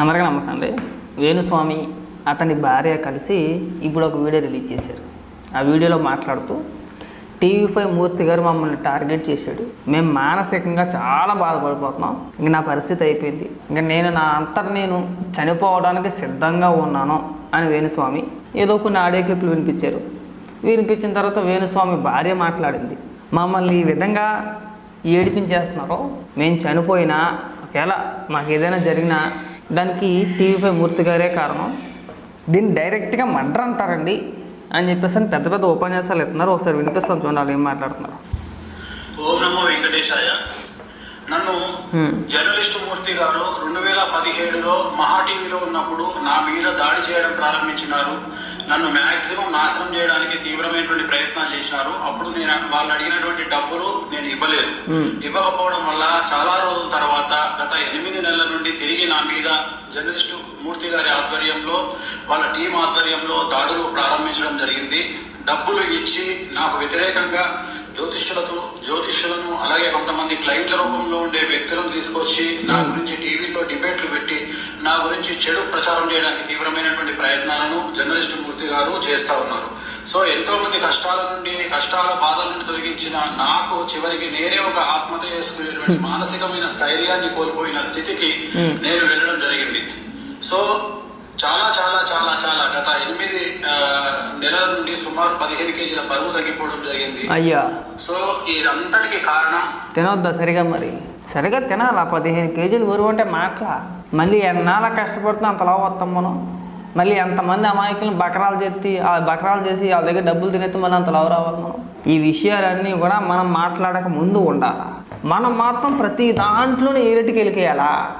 అందరికీ నమస్తే అండి. వేణుస్వామి అతని భార్య కలిసి ఇప్పుడు ఒక వీడియో రిలీజ్ చేశారు. ఆ వీడియోలో మాట్లాడుతూ టీవీ ఫైవ్ మూర్తి గారు మమ్మల్ని టార్గెట్ చేశాడు. మేము మానసికంగా చాలా బాధపడిపోతున్నాం. ఇంక నా పరిస్థితి అయిపోయింది. ఇంకా నేను నా అంతట నేను చనిపోవడానికి సిద్ధంగా ఉన్నాను అని వేణుస్వామి ఏదో కొన్ని ఆడియో క్లిప్లు వినిపించారు. వినిపించిన తర్వాత వేణుస్వామి భార్య మాట్లాడింది. మమ్మల్ని ఈ విధంగా ఏడిపించేస్తున్నారో మేము చనిపోయినా ఒకవేళ మాకు ఏదైనా జరిగినా దానికి టీవీ ఫైవ్ మూర్తి గారే కారణం. దీన్ని డైరెక్ట్గా మర్డర్ అంటారండి అని చెప్పేసి అని పెద్ద పెద్ద ఉపన్యాసాలు ఇస్తున్నారు. ఒకసారి వినిపిస్తాం వాళ్ళు ఏం మాట్లాడుతున్నారు. ఓం నమో వెంకటేశాయ. నన్ను. జర్నలిస్టు మూర్తి గారు రెండు వేల పదిహేడులో మహా టీవీలో ఉన్నప్పుడు నా మీద దాడి చేయడం ప్రారంభించినారు. నన్ను మ్యాక్సిమం నాశనం చేయడానికి తీవ్రమైనటువంటి ప్రయత్నాలు చేసినారు అప్పుడు నేను వాళ్ళు అడిగినటువంటి డబ్బులు నేను ఇవ్వలేదు. ఇవ్వకపోవడం వల్ల చాలా రోజుల తర్వాత గత ఎనిమిది నెలల నుండి తిరిగి నా మీద జర్నలిస్టు మూర్తి గారి ఆధ్వర్యంలో వాళ్ళ టీం ఆధ్వర్యంలో దాడులు ప్రారంభించడం జరిగింది. డబ్బులు ఇచ్చి నాకు వ్యతిరేకంగా జ్యోతిష్యులతో జ్యోతిష్యులను అలాగే కొంతమంది క్లయింట్ల రూపంలో ఉండే వ్యక్తులను తీసుకొచ్చి నా గురించి టీవీలో డిబేట్లు పెట్టి నా గురించి చెడు ప్రచారం చేయడానికి తీవ్రమైనటువంటి ప్రయత్నాలను జర్నలిస్టు మూర్తి గారు చేస్తా ఉన్నారు. సో ఎంతో మంది కష్టాల నుండి కష్టాల బాధల నుండి తొలగించిన నాకు చివరికి నేనే ఒక ఆత్మహత్య చేసుకునేటువంటి మానసికమైన స్థైర్యాన్ని కోల్పోయిన స్థితికి Hmm. నేను వెళ్ళడం జరిగింది. సో చాలా చాలా చాలా చాలా గత ఎనిమిది నెలల నుండి సుమారు పదిహేను కేజీల బరువు తగ్గిపోవడం జరిగింది. అయ్యా. సో ఇదంతటికి కారణం? తినొద్దా సరిగా మరి? సరిగా తినాలా? పదిహేను కేజీలు బరువు అంటే మాటలా? మళ్ళీ ఎన్నాళ్ళ కష్టపడుతున్నా అంతలా వస్తాం మనం. మళ్ళీ ఎంతమంది అమాయకులను బకరాలు చేసి ఆ బకరాలు చేసి వాళ్ళ దగ్గర డబ్బులు తినేస్తే మళ్ళీ అంత లావు రావాలి మనం. ఈ విషయాలన్నీ కూడా మనం మాట్లాడక ముందు ఉండాలి? మనం మాత్రం ప్రతి దాంట్లోనే ఏరెటికి వెళ్ళికేయాలా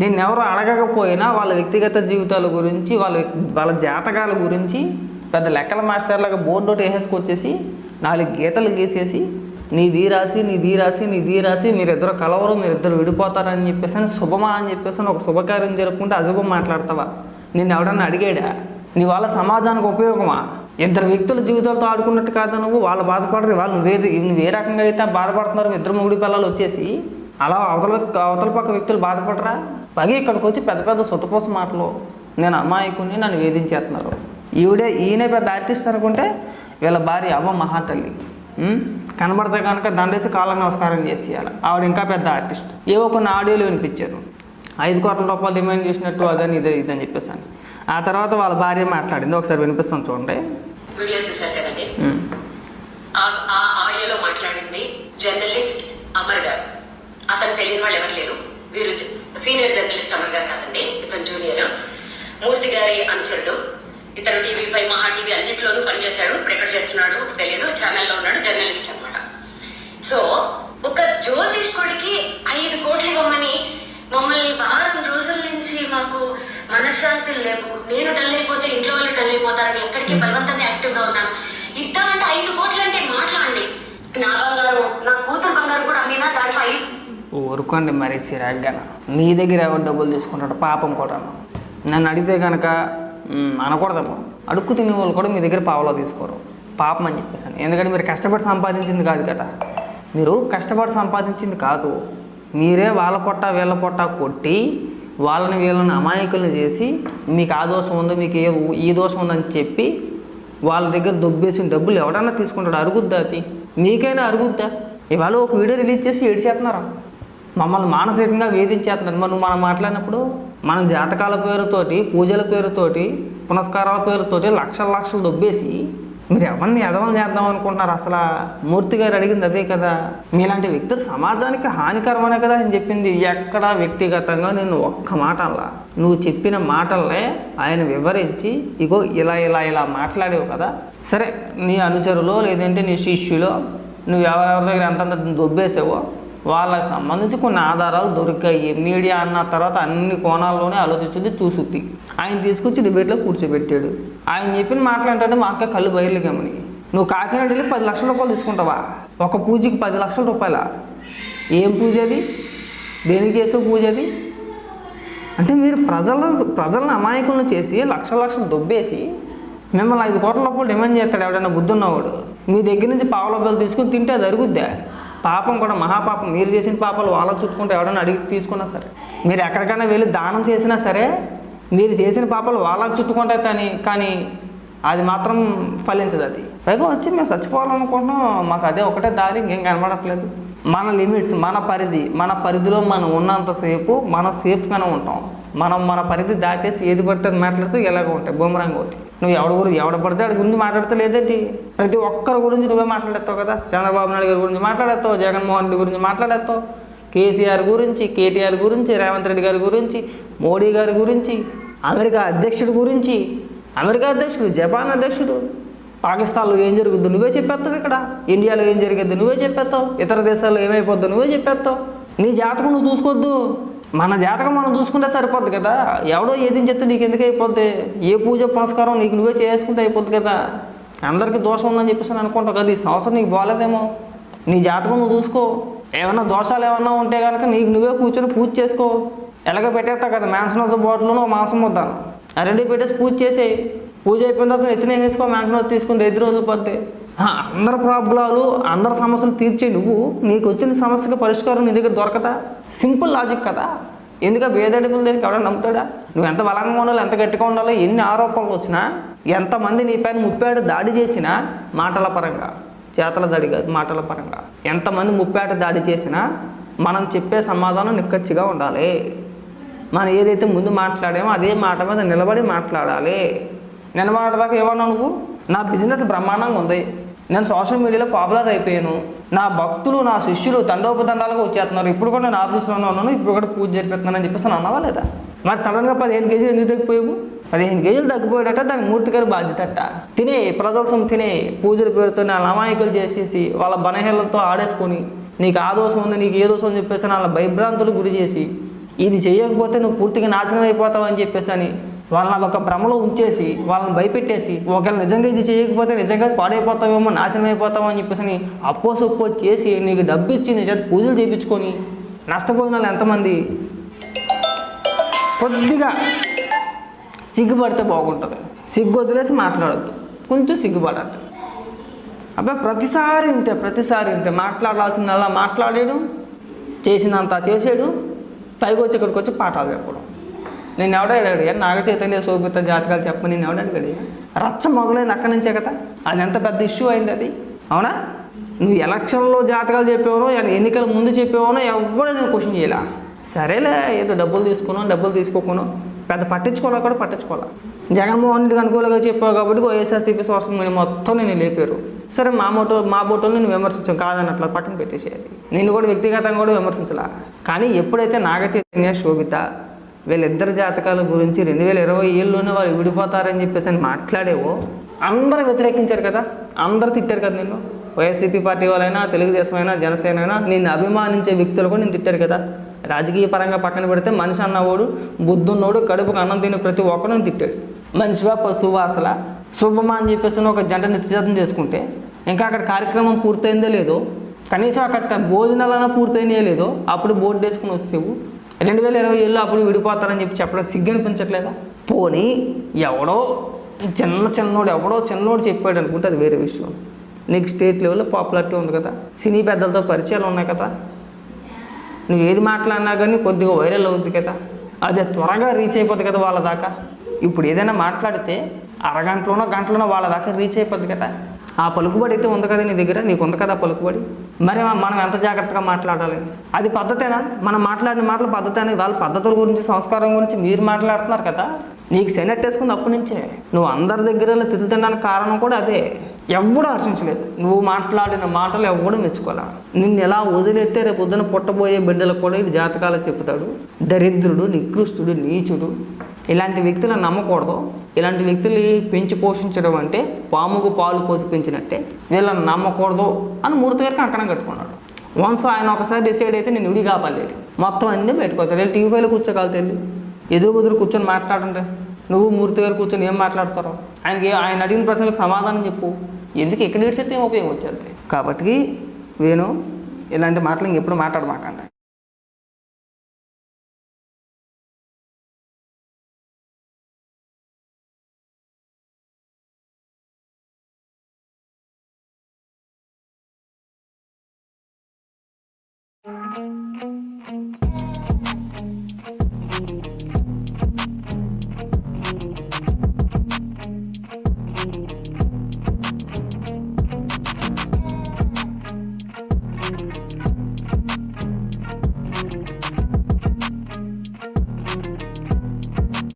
దీన్ని ఎవరు అడగకపోయినా వాళ్ళ వ్యక్తిగత జీవితాల గురించి వాళ్ళ వాళ్ళ జాతకాల గురించి పెద్ద లెక్కల మాస్టర్లాగా బోర్డు వేసేసుకొచ్చేసి నాలుగు గీతలు గీసేసి నీ దీ రాసి నీది రాసి నీది రాసి మీరిద్దరు కలవరు మీరిద్దరు విడిపోతారని చెప్పేసి అని శుభమా అని చెప్పేసి అని ఒక శుభకార్యం జరుపుకుంటే అశుభం మాట్లాడతావా? నిన్ను ఎవడన్నా అడిగాడా? నీ వాళ్ళ సమాజానికి ఉపయోగమా? ఇద్దరు వ్యక్తుల జీవితాలతో ఆడుకున్నట్టు కాదు నువ్వు? వాళ్ళు బాధపడరు వాళ్ళు నువ్వే నువ్వు ఏ రకంగా అయితే బాధపడుతున్నారు ఇద్దరు ముగుడి పిల్లలు వచ్చేసి అలా అవతల అవతల పక్క వ్యక్తులు బాధపడరా? పగి ఇక్కడికి వచ్చి పెద్ద పెద్ద సుతపోస మాటలు. నేను అమాయకుని నన్ను వేధించేస్తున్నారు ఈవిడే ఈయనే పెద్ద ఆర్టిస్ట్ అనుకుంటే వీళ్ళ భార్య అవ్వ మహాతల్లి? కనబడితే కనుక దండేసి కాళ్ళకు నమస్కారం చేసేయాలి. ఆవిడ ఇంకా పెద్ద ఆర్టిస్ట్. ఏవో కొన్ని ఆడియోలు వినిపించారు. ఐదు కోట్ల రూపాయలు డిమాండ్ చేసినట్టు అదని ఇదే ఇదని చెప్పేసాను ఆ తర్వాత వాళ్ళ భార్య మాట్లాడింది. ఒకసారి వినిపిస్తాం చూడండి. వీడియో చూశారు కదండి? ఉం. ఆ ఆ ఆడియోలో మాట్లాడింది జర్నలిస్ట్ అమర్ గారు. అతను తెలియని వాళ్ళు ఎవరు లేరు. వీరు సీనియర్ జర్నలిస్ట్ అమర్ గారు కాదండి ఇతను జూనియర్. మూర్తి గారి అనుచరుడు. ఇతను టీవీ ఫైవ్ మహా టీవీ అన్నింటిలోనూ పనిచేశాడు. ఇప్పుడు ఎక్కడ చేస్తున్నాడు తెలియదు. ఛానల్లో ఉన్నాడు జర్నలిస్ట్ అన్నమాట. సో ఒక జ్యోతిష్కుడికి ఐదు కోట్లు ఇవ్వమని మమ్మల్ని వారం రోజుల నుంచి మాకు మనశ్శాంతి లేవు. నేను డల్ అయిపోతే ఇంట్లో వాళ్ళు డల్ అయిపోతారని ఎక్కడికి బలవంతంగా యాక్టివ్గా ఉన్నాను. ఇద్దామంటే ఐదు కోట్లు అంటే మాట్లాడండి. నా బంగారు నా కూతురు బంగారం కూడా అమ్మినా దాంట్లో ఐదు ఊరుకోండి మరి సిరాగ్గాన మీ దగ్గర ఎవరు డబ్బులు తీసుకుంటాడు పాపం కూడా. నన్ను అడిగితే కనుక అనకూడదమ్మా. అడుక్కు తినే వాళ్ళు కూడా మీ దగ్గర పావలా తీసుకోరు. పాపం అని చెప్పేసాను. ఎందుకంటే మీరు కష్టపడి సంపాదించింది కాదు కదా. మీరు కష్టపడి సంపాదించింది కాదు. మీరే వాళ్ళ పొట్ట వీళ్ళ పొట్ట కొట్టి వాళ్ళని వీళ్ళని అమాయకులను చేసి మీకు ఆ దోషం ఉందో మీకు ఏ ఈ దోషం ఉందని చెప్పి వాళ్ళ దగ్గర దొబ్బేసిన డబ్బులు ఎవడన్నా తీసుకుంటాడు? అరుగుద్దా అది? మీకైనా అరుగుద్దా? ఇవాళ ఒక వీడియో రిలీజ్ చేసి ఏడు చేస్తున్నారా మమ్మల్ని మానసికంగా వేధించేస్తున్నారు. మరి నువ్వు మనం మాట్లాడినప్పుడు మనం జాతకాల పేరుతోటి పూజల పేరుతోటి పునస్కారాల పేరుతోటి లక్షల లక్షలు దొబ్బేసి మీరు ఎవరిని ఎదవం చేద్దాం అనుకుంటున్నారు? అసలు మూర్తి గారు అడిగింది అదే కదా. మీలాంటి వ్యక్తులు సమాజానికి హానికరమనే కదా అని చెప్పింది. ఎక్కడ వ్యక్తిగతంగా నేను ఒక్క మాట అలా నువ్వు చెప్పిన మాటలనే ఆయన వివరించి ఇగో ఇలా ఇలా ఇలా మాట్లాడేవు కదా. సరే నీ అనుచరులో లేదంటే నీ శిష్యులో నువ్వు ఎవరెవరి దగ్గర ఎంతంత దొబ్బేసావో వాళ్ళకి సంబంధించి కొన్ని ఆధారాలు దొరికాయి. మీడియా అన్న తర్వాత అన్ని కోణాల్లోనే ఆలోచించింది చూసుద్ది. ఆయన తీసుకొచ్చి డిబేట్లో కూర్చోబెట్టాడు. ఆయన చెప్పిన మాట్లాడంటే మా అక్క కళ్ళు బయలు గమని నువ్వు కాకినాడ వెళ్ళి పది లక్షల రూపాయలు తీసుకుంటావా? ఒక పూజకి పది లక్షల రూపాయల? ఏం పూజ అది? దేనికి చేసే పూజ అది? అంటే మీరు ప్రజల ప్రజలను అమాయకులను చేసి లక్ష లక్షలు దొబ్బేసి మిమ్మల్ని ఐదు కోట్ల రూపాయలు డిమాండ్ చేస్తాడు ఎవడైనా బుద్ధి ఉన్నవాడు మీ దగ్గర నుంచి పావుల బిల్లు తీసుకుని తింటే అది పాపం కూడా మహాపాపం. మీరు చేసిన పాపాలు వాళ్ళ చుట్టుకుంటే ఎవడన్నా అడిగి తీసుకున్నా సరే. మీరు ఎక్కడికైనా వెళ్ళి దానం చేసినా సరే మీరు చేసిన పాపాలు వాళ్ళకి చుట్టుకుంటాయి కానీ కానీ అది మాత్రం ఫలించదు అది. పైగా వచ్చి మేము చచ్చిపోవాలనుకుంటున్నాం. మాకు అదే ఒకటే దారి ఇంకేం కనబడట్లేదు. మన లిమిట్స్ మన పరిధి మన పరిధిలో మనం ఉన్నంతసేపు మనం సేఫ్గానే ఉంటాం. మనం మన పరిధి దాటేసి ఏది పడితే మాట్లాడితే ఇలాగ ఉంటాయి. బొమ్మరంగా అవుతాయి. నువ్వు ఎవడ గురించి ఎవడ పడితే వాడి గురించి మాట్లాడితే లేదండి ప్రతి ఒక్కరి గురించి నువ్వే మాట్లాడేస్తావు కదా. చంద్రబాబు నాయుడు గారి గురించి మాట్లాడేస్తావు జగన్మోహన్ రెడ్డి గురించి మాట్లాడేస్తావు కేసీఆర్ గురించి కేటీఆర్ గురించి రేవంత్ రెడ్డి గారి గురించి మోడీ గారి గురించి అమెరికా అధ్యక్షుడి గురించి అమెరికా అధ్యక్షుడు జపాన్ అధ్యక్షుడు పాకిస్తాన్లో ఏం జరుగుద్దో నువ్వే చెప్పేస్తావు ఇక్కడ. ఇండియాలో ఏం జరిగిద్దో నువ్వే చెప్పేస్తావు. ఇతర దేశాల్లో ఏమైపోద్దో నువ్వే చెప్పేస్తావు. నీ జాతకం నువ్వు చూసుకోవద్దు మన జాతకం మనం చూసుకుంటే సరిపోద్ది కదా. ఎవడో ఏది చెప్తే నీకు ఎందుకు అయిపోద్ది? ఏ పూజ పునస్కారం నీకు నువ్వే చేసుకుంటే అయిపోద్ది కదా. అందరికీ దోషం ఉందని చెప్పేసి అనుకుంటావు కదా. ఈ సంవత్సరం నీకు బాగాలేదేమో నీ జాతకం నువ్వు చూసుకో. ఏమైనా దోషాలు ఏమన్నా ఉంటే కనుక నీకు నువ్వే కూర్చొని పూజ చేసుకో. ఎలాగ పెట్టేస్తావు కదా. మాంసం బాటిల్లోనో మాంసం వద్దాను. ఆ రెండు పెట్టేసి పూజ చేసేయి. పూజ అయిపోయిన తర్వాత ఎత్తునే వేసుకో మాంసం తీసుకుని ఎదురు వదిలిపోతే అందరి ప్రాబ్లాలు అందరి సమస్యలు తీర్చే నువ్వు నీకు వచ్చిన సమస్యకు పరిష్కారం నీ దగ్గర దొరకదా? సింపుల్ లాజిక్ కదా. ఎందుక వేదడుపులు దేనికి ఎవడన్నా నమ్ముతాడా? నువ్వు ఎంత బలంగా ఉండాలి ఎంత గట్టిగా ఉండాలో ఎన్ని ఆరోపణలు వచ్చినా ఎంతమంది నీ పైన ముప్పేట దాడి చేసినా మాటల పరంగా చేతల దాడి కాదు మాటల పరంగా ఎంతమంది ముప్పేట దాడి చేసినా మనం చెప్పే సమాధానం నిక్కచ్చిగా ఉండాలి. మనం ఏదైతే ముందు మాట్లాడామో అదే మాట మీద నిలబడి మాట్లాడాలి. నిలబడదాకా ఏమన్నా నువ్వు? నా బిజినెస్ బ్రహ్మాండంగా ఉంది. నేను సోషల్ మీడియాలో పాపులర్ అయిపోయాను. నా భక్తులు నా శిష్యులు తండోపతండాలుగా వచ్చేస్తున్నారు. ఇప్పుడు కూడా నేను ఆఫీస్లోనే ఉన్నాను ఇప్పుడు కూడా పూజ జరిపిస్తున్నాను అని చెప్పేసి అన్నావా లేదా? మరి సడన్గా పదిహేను కేజీలు ఎందుకు తగ్గిపోయావు? పదిహేను కేజీలు తగ్గిపోయాడట దాని మూర్తి గారి బాధ్యత అట్ట. తినే ప్రదర్శన తినే పూజల పేరుతో వాళ్ళ అమాయకులు చేసేసి వాళ్ళ బనహేళ్ళతో ఆడేసుకొని నీకు ఆ దోషం ఉంది నీకు ఏ దోషం అని చెప్పేసి వాళ్ళ భయభ్రాంతులు గురి చేసి ఇది చేయకపోతే నువ్వు పూర్తిగా నాశనం అయిపోతావు అని చెప్పేసి అని వాళ్ళని అదొక భ్రమలో ఉంచేసి వాళ్ళని భయపెట్టేసి ఒకవేళ నిజంగా ఇది చేయకపోతే నిజంగా పాడైపోతావేమో నాశనం అయిపోతావు అని చెప్పేసి అప్పోస్ ఒప్పో చేసి నీకు డబ్బు ఇచ్చి నీ చేత పూజలు చేయించుకొని నష్టపోయిన వాళ్ళు ఎంతమంది? కొద్దిగా సిగ్గుపడితే బాగుంటుంది. సిగ్గు వదిలేసి మాట్లాడద్దు. కొంచెం సిగ్గుపడాలి. అబ్బాయి ప్రతిసారి ఇంతే ప్రతిసారి ఇంతే. మాట్లాడాల్సిందల్లా మాట్లాడాడు చేసినంత చేసాడు పైకి వచ్చి ఇక్కడికి వచ్చి పాఠాలు చెప్పడం. నేను ఎవడో అడిగాడు నాగ చైతన్య శోభిత జాతకాలు చెప్పని నేను ఎవడ అడిగాడు రచ్చ మొదలైంది అక్కడి నుంచే కదా అది ఎంత పెద్ద ఇష్యూ అయింది అది అవునా? నువ్వు ఎలక్షన్లో జాతకాలు చెప్పేవనో ఎన్నికల ముందు చెప్పేవనో ఎవరు నేను క్వశ్చన్ చేయలే? సరేలే ఏదో డబ్బులు తీసుకున్నాం డబ్బులు తీసుకోకును పెద్ద పట్టించుకోవాలి కూడా పట్టించుకోవాలి? జగన్మోహన్ రెడ్డికి అనుకూలంగా చెప్పావు కాబట్టి వైఎస్ఆర్సీపీ సోషల్ మీడియా మొత్తం నేను లేపారు. సరే మా మోటో మా బోటోలు నేను విమర్శించాం కాదని అట్లా పక్కన పెట్టేసేది నేను కూడా వ్యక్తిగతంగా కూడా విమర్శించాల. కానీ ఎప్పుడైతే నాగ చైతన్య శోభిత వీళ్ళిద్దరి జాతకాల గురించి రెండు వేల ఇరవై ఏళ్ళలోనే వాళ్ళు విడిపోతారని చెప్పేసి అని మాట్లాడేవో అందరూ వ్యతిరేకించారు కదా. అందరూ తిట్టారు కదా నిన్ను. వైఎస్సీపీ పార్టీ వాళ్ళైనా తెలుగుదేశం అయినా జనసేన అయినా నిన్ను అభిమానించే వ్యక్తులు కూడా నేను తిట్టారు కదా. రాజకీయ పరంగా పక్కన పెడితే మనిషి అన్నవాడు బుద్ధున్నోడు కడుపుకు అన్నం తిని ప్రతి ఒక్కడు తిట్టాడు. మనిషివా పశువా అసలు? శుభమా అని చెప్పేసి ఒక జంట నిత్యజాతం చేసుకుంటే ఇంకా అక్కడ కార్యక్రమం పూర్తయిందో లేదో కనీసం అక్కడ భోజనాలన్నా పూర్తయినాయో లేదో అప్పుడు బోర్డు వేసుకుని వచ్చేవు రెండు వేల ఇరవై ఏళ్ళు అప్పుడు విడిపోతారని చెప్పి చెప్పడం సిగ్గు అనిపించట్లేదా పోనీ ఎవడో చిన్న చిన్నోడు ఎవడో చిన్నోడు చెప్పాడు అనుకుంటే అది వేరే విషయం. నీకు స్టేట్ లెవెల్లో పాపులారిటీ ఉంది కదా. సినీ పెద్దలతో పరిచయాలు ఉన్నాయి కదా. నువ్వు ఏది మాట్లాడినా కానీ కొద్దిగా వైరల్ అవుద్ది కదా. అది త్వరగా రీచ్ అయిపోద్ది కదా వాళ్ళ దాకా. ఇప్పుడు ఏదైనా మాట్లాడితే అరగంటలోనో గంటలోనో వాళ్ళ దాకా రీచ్ అయిపోద్ది కదా. ఆ పలుకుబడి అయితే ఉంది కదా నీ దగ్గర? నీకు ఉంది కదా పలుకుబడి? మరి మనం ఎంత జాగ్రత్తగా మాట్లాడాలి? అది పద్ధతేనా? మనం మాట్లాడిన మాటలు పద్ధతేనా? వాళ్ళ పద్ధతుల గురించి సంస్కారం గురించి మీరు మాట్లాడుతున్నారు కదా? నీకు సెనెట్టేసుకుంది అప్పటి నుంచే. నువ్వు అందరి దగ్గర తిరుగుతుడానికి కారణం కూడా అదే. ఎవ్వడూ హర్షించలేదు నువ్వు మాట్లాడిన మాటలు ఎవ్వడూ మెచ్చుకోలే. నిన్ను ఎలా వదిలేస్తే రేపు పొద్దున పుట్టబోయే బిడ్డలకు కూడా ఇది జాతకాలు చెప్తాడు దరిద్రుడు నికృష్టుడు నీచుడు. ఇలాంటి వ్యక్తులను నమ్మకూడదు. ఇలాంటి వ్యక్తులు పెంచి పోషించడం అంటే పాముకు పాలు పోసి పెంచినట్టే. వీళ్ళని నమ్మకూడదు అని మూర్తి గారికి అంకణం కట్టుకున్నాడు. వన్స్ ఆయన ఒకసారి డిసైడ్ అయితే నేను విడిగా కాపాలేదు మొత్తం అన్నీ పెట్టుకోవచ్చు వీళ్ళు టీవీలో ఫైవ్లో కూర్చోగలుగుతాయి ఎదురు బుదురు కూర్చొని మాట్లాడండి. నువ్వు మూర్తి గారు కూర్చొని ఏం మాట్లాడతారో. ఆయనకి ఆయన అడిగిన ప్రశ్నలకు సమాధానం చెప్పు. ఎందుకు ఎక్కడ ఏడ్చేస్తే ఏం ఉపయోగం వచ్చేది? కాబట్టి నేను ఇలాంటి మాటలు ఇంకెప్పుడు మాట్లాడమాకండి.